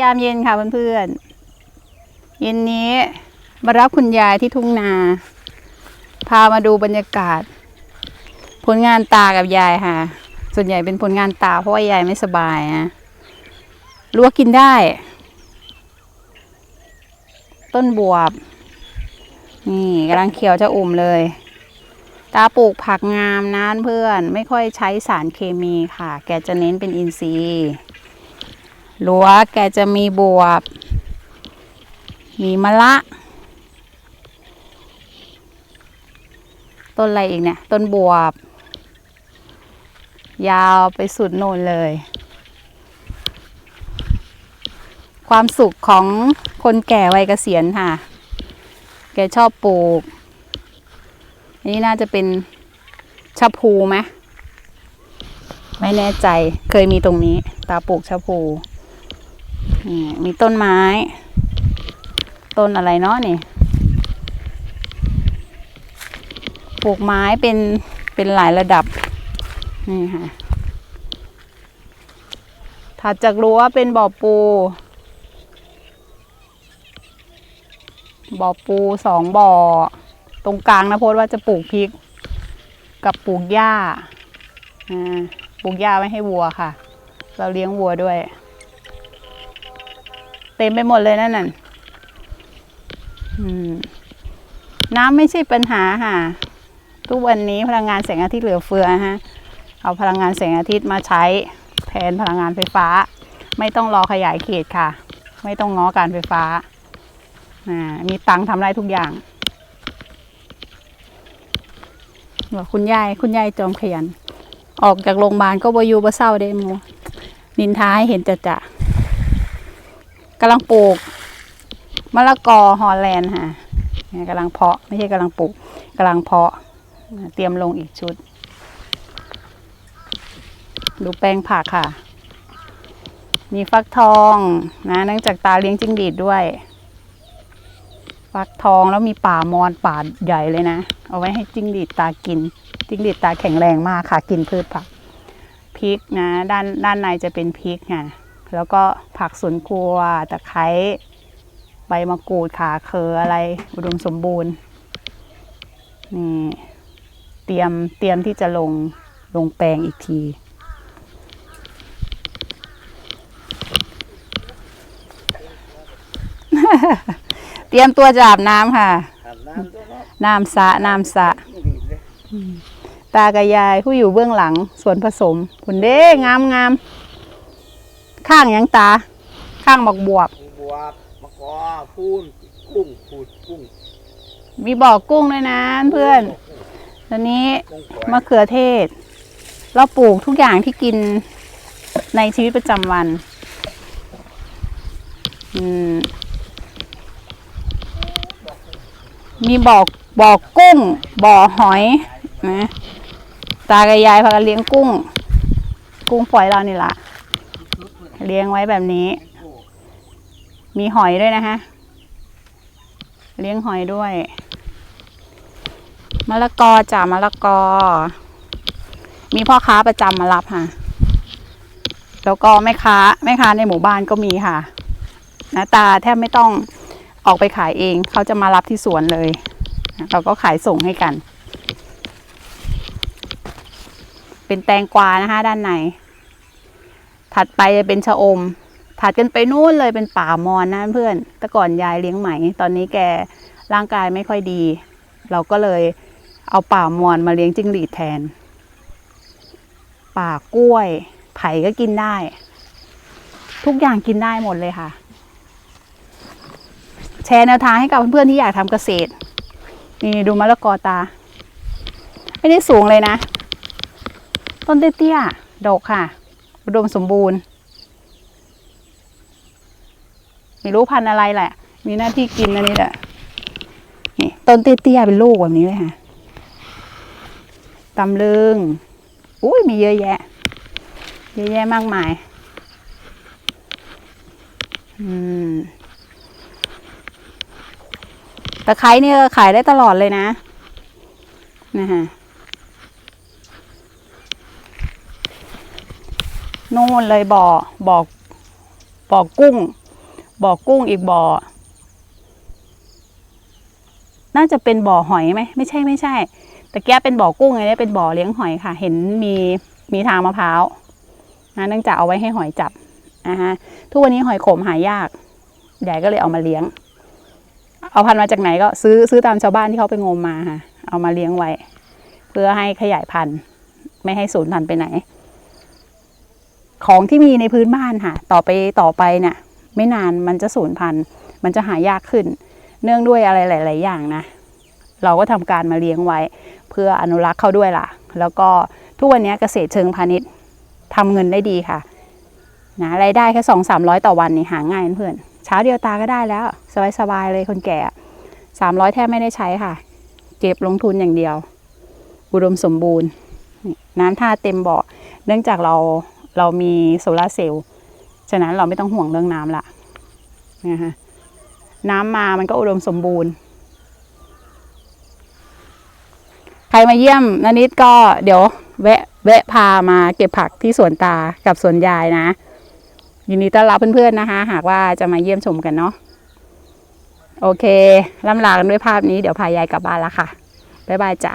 ยามเย็นค่ะเพื่อนๆ เย็นนี้มารับคุณยายที่ทุ่งนา พามาดูบรรยากาศ ผลงานตากับยายค่ะ ส่วนใหญ่เป็นผลงานตาเพราะว่ายายไม่สบายนะรู้ว่ากินได้ ต้นบวบ นี่กำลังเขียวจะอุ่มเลย ตาปลูกผักงามนะเพื่อน ไม่ค่อยใช้สารเคมีค่ะ แกจะเน้นเป็นอินทรีย์ รั้วแกจะมีบวบ มีมะละ ต้นอะไรอีกเนี่ย ต้นบวบ ยาวไปสุดโน่นเลย ความสุขของคนแก่วัยเกษียณค่ะ แกชอบปลูก อันนี้น่าจะเป็นชะพูไหมไม่แน่ใจเคยมีตรงนี้ ตาปลูกชะพู นี่มีต้นไม้ ต้นอะไรเนาะนี่ ปลูกไม้เป็นเป็นหลายระดับ นี่ค่ะถัดจากรั้วเป็นบ่อปู บ่อปูสองบ่อ ตรงกลางนะโพสว่าจะปลูกพริก กับปลูกหญ้า อ่า ปลูกหญ้าไว้ให้วัวค่ะ เราเลี้ยงวัวด้วย ต็มไปหมดเลยนั่นน่ะน้ำไม่ใช่ปัญหาค่ะ ทุกวันนี้พลังงานแสงอาทิตย์เหลือเฟือฮะ เอาพลังงานแสงอาทิตย์มาใช้แทนพลังงานไฟฟ้า ไม่ต้องรอขยายเขตค่ะ ไม่ต้องง้อการไฟฟ้าอ่ามีตังค์ทำได้ทุกอย่างบอกคุณยายคุณยายจอมขยัน ออกจากโรงพยาบาลก็บอยูบเศร้าเดโมนินท้าให้เห็นจะจะ กำลังปลูกมะละกอฮอลแลนด์ค่ะกำลังเพาะไม่ใช่กำลังปลูกกำลังเพาะ เตรียมลงอีกชุด ดูแปลงผักค่ะ มีฟักทองนะเนื่องจากตาเลี้ยงจิ้งหรีดด้วย ฟักทองแล้วมีป่ามอนป่าใหญ่เลยนะ เอาไว้ให้จิ้งหรีดตากิน จิ้งหรีดตาแข็งแรงมากค่ะ กินพืชผักพริกนะ ด้านด้านในจะเป็นพริกไง แล้วก็ผักสวนครัวตะไคร้ใบมะกรูดขาเคออะไรอุดมสมบูรณ์นี่เตรียมเตรียมที่จะลงลงแปลงอีกที เตรียมตัวจะอาบน้ำค่ะ น้ำสะน้ำสะ ตากับยายผู้อยู่เบื้องหลังส่วนผสมผุนเด้งามงาม ข้างหยังตา ข้างบักบวบ บวบมะกอพูนกุ้งพูดกุ้งมีบ่อกุ้งด้วยนะเพื่อนตอนนี้กุ้งฝอยมะเขือเทศ เราปลูกทุกอย่างที่กินในชีวิตประจำวันอืมมีบ่อบ่อกุ้ง บ่อหอยนะ ตากับยายพากันเลี้ยงกุ้ง กุ้งฝอยเรานี่ละ เลี้ยงไว้แบบนี้ มีหอยด้วยนะคะเลี้ยงหอยด้วย มะละกอจ้ะมะละกอ มีพ่อค้าประจำมารับค่ะ แล้วก็แม่ค้าแม่ค้าในหมู่บ้านก็มีค่ะนะตาแทบไม่ต้องออกไปขายเอง เขาจะมารับที่สวนเลย เราก็ขายส่งให้กัน เป็นแตงกวานะคะด้านใน ถัดไปจะเป็นชะอม ถัดกันไปนู่นเลยเป็นป่ามอนนะเพื่อน แต่ก่อนยายเลี้ยงไหม ตอนนี้แกร่างกายไม่ค่อยดี เราก็เลยเอาป่ามอนมาเลี้ยงจิ้งหรีดแทน ป่ากล้วย ไผ่ก็กินได้ ทุกอย่างกินได้หมดเลยค่ะ แชร์แนวทางให้กับเพื่อนๆที่อยากทำเกษตร นี่ดูมะละกอตา ไม่ได้สูงเลยนะ ต้นเตี้ยๆดกค่ะ อุดมสมบูรณ์ ไม่รู้พันธุ์อะไรแหละ มีหน้าที่กินอันนี้แหละนี่ต้นเตี้ยๆเป็นลูกแบบนี้เลยค่ะตำลึงอุ้ยมีเยอะแยะ เยอะแยะมากมาย อืมตะไคร้นี่ก็ขายได้ตลอดเลยนะนะฮะ นู่นเลยบ่อบ่อบ่อกุ้งบ่อกุ้งอีกบ่อน่าจะเป็นบ่อหอยไหมไม่ใช่ไม่ใช่ แต่แก้เป็นบ่อกุ้งอันนี้เป็นบ่อเลี้ยงหอยค่ะ เห็นมีมีทางมะพร้าวนะเนื่องจากเอาไว้ให้หอยจับนะฮะทุกวันนี้หอยขมหายากใหญ่ก็เลยเอามาเลี้ยง เอาพันธุ์มาจากไหนก็ซื้อซื้อตามชาวบ้านที่เขาไปงมมาค่ะ เอามาเลี้ยงไว้ เพื่อให้ขยายพันธุ์ ไม่ให้สูญพันธุ์ไปไหน ของที่มีในพื้นบ้านค่ะ ต่อไปต่อไปเนี่ย ไม่นานมันจะสูญพันธุ์ มันจะหายากขึ้น เนื่องด้วยอะไรหลาย ๆ อย่างนะ เราก็ทำการมาเลี้ยงไว้ เพื่ออนุรักษ์เขาด้วยล่ะ แล้วก็ทุกวันนี้เกษตรเชิงพาณิชย์ทำเงินได้ดีค่ะนะรายได้แค่สองสามร้อยต่อวันนี่หาง่ายนะเพื่อนเช้าเดียวตาก็ได้แล้ว สบายๆเลยคนแก่สามร้อยแทบไม่ได้ใช้ค่ะ เก็บลงทุนอย่างเดียว อุดมสมบูรณ์ น้ำท่าเต็มบ่อเนื่องจากเรา เรามีโซลาเซลล์ฉะนั้นเราไม่ต้องห่วงเรื่องน้ำละนะคะน้ำมามันก็อุดมสมบูรณ์ ใครมาเยี่ยมนนิดก็เดี๋ยวแวะแวะพามาเก็บผักที่สวนตากับสวนยายนะ ยินดีต้อนรับเพื่อนๆนะคะ หากว่าจะมาเยี่ยมชมกันเนาะโอเคล่ำลากันด้วยภาพนี้เดี๋ยวพายายกลับบ้านละค่ะ บ๊ายบายจ้ะ